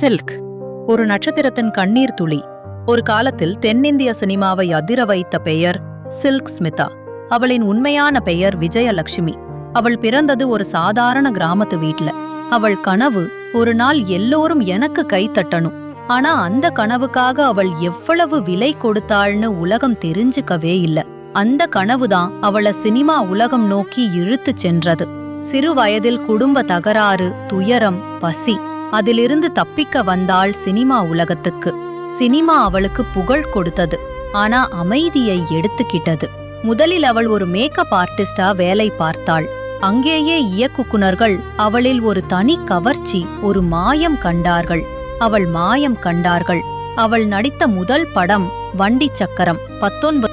Silk. ஒரு நட்சத்திரத்தின் கண்ணீர் துளி. ஒரு காலத்தில் தென்னிந்திய சினிமாவை அதிர வைத்த பெயர் சில்க் ஸ்மிதா. அவளின் உண்மையான பெயர் விஜயலட்சுமி அவள் பிறந்தது ஒரு சாதாரண கிராமத்து வீட்ல. அவள் கனவு ஒரு நாள் எல்லோரும் எனக்கு கைத்தட்டணும் ஆனா அந்த கனவுக்காக அவள் எவ்வளவு விலை கொடுத்தாள்னு உலகம் தெரிஞ்சுக்கவே இல்ல. அந்த கனவுதான் அவள சினிமா உலகம் நோக்கி இழுத்துச் சென்றது. சிறு வயதில் குடும்ப தகராறு துயரம் பசி. அதிலிருந்து தப்பிக்க வந்தாள் சினிமா உலகத்துக்கு. சினிமா அவளுக்கு புகழ் கொடுத்தது. ஆனா அமைதியை எடுத்துக்கிட்டது. முதலில் அவள் ஒரு மேக்கப் ஆர்டிஸ்டா வேலை பார்த்தாள். அங்கேயே இயக்குக்குனர்கள் அவளில் ஒரு தனி கவர்ச்சி ஒரு மாயம் கண்டார்கள். அவள் மாயம் கண்டார்கள். அவள் நடித்த முதல் படம் வண்டி சக்கரம் பத்தொன்பது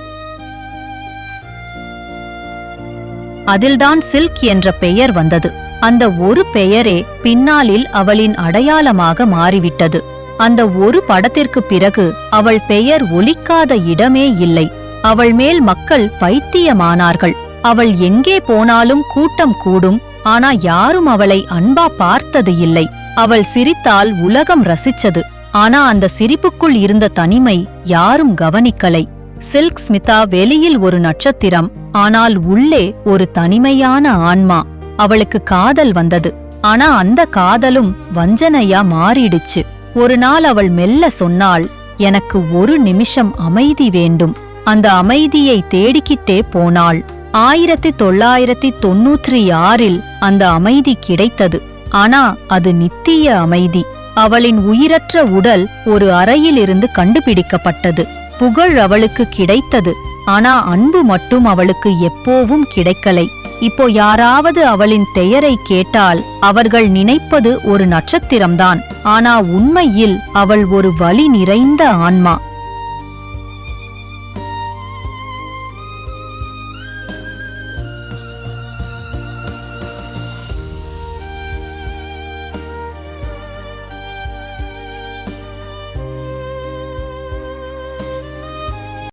அதில்தான் சில்க் என்ற பெயர் வந்தது. அந்த ஒரு பெயரே பின்னாளில் அவளின் அடையாளமாக மாறிவிட்டது. அந்த ஒரு படத்திற்கு பிறகு அவள் பெயர் ஒலிக்காத இடமே இல்லை. அவள் மேல் மக்கள் பைத்தியமானார்கள். அவள் எங்கே போனாலும் கூட்டம் கூடும் ஆனா யாரும் அவளை அன்பா பார்த்தது இல்லை. அவள் சிரித்தால் உலகம் ரசிச்சது ஆனா அந்த சிரிப்புக்குள் இருந்த தனிமை யாரும் கவனிக்கலை. சில்க் ஸ்மிதா வெளியில் ஒரு நட்சத்திரம் ஆனால் உள்ளே ஒரு தனிமையான ஆன்மா. அவளுக்கு காதல் வந்தது. ஆனா அந்த காதலும் வஞ்சனையா மாறிடுச்சு. ஒரு நாள் அவள் மெல்ல சொன்னாள் எனக்கு ஒரு நிமிஷம் அமைதி வேண்டும். அந்த அமைதியை தேடிக்கிட்டே போனாள். ஆயிரத்தி தொள்ளாயிரத்தி தொன்னூற்றி ஆறில் அந்த அமைதி கிடைத்தது. ஆனா அது நித்திய அமைதி. அவளின் உயிரற்ற உடல் ஒரு அறையிலிருந்து கண்டுபிடிக்கப்பட்டது. புகழ் அவளுக்கு கிடைத்தது. ஆனா அன்பு மட்டும் அவளுக்கு எப்போவும் கிடைக்கலை. இப்போ யாராவது அவளின் பெயரை கேட்டால் அவர்கள் நினைப்பது ஒரு நட்சத்திரம்தான். ஆனா உண்மையில் அவள் ஒரு வலி நிறைந்த ஆன்மா.